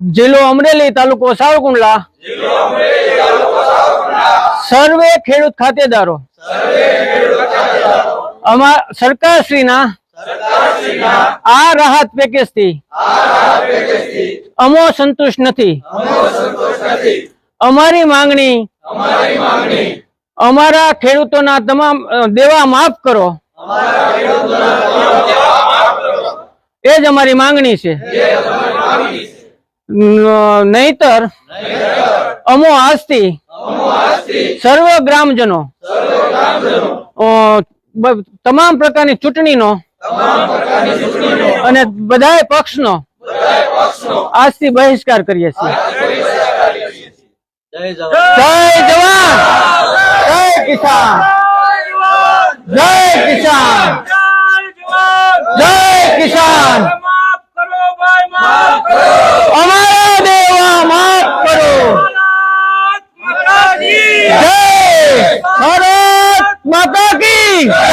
જિલ્લો અમરેલી તાલુકો સાવકુંડલા સર્વે ખેડૂત ખાતેદારો. અમાર સરકારશ્રીના આ રાહત પેકેજથી અમો સંતુષ્ટ નથી. અમારી માંગણી અમારા ખેડૂતોના તમામ દેવા માફ કરો. એ જ અમારી માંગણી છે. નહીતર અમો આજથી સર્વ ગ્રામજનો. તમામ પ્રકારની ચૂંટણીનો અને બધાય પક્ષનો આજથી બહિષ્કાર કરીએ છીએ. જય જવાન. જય કિસાન. Hey!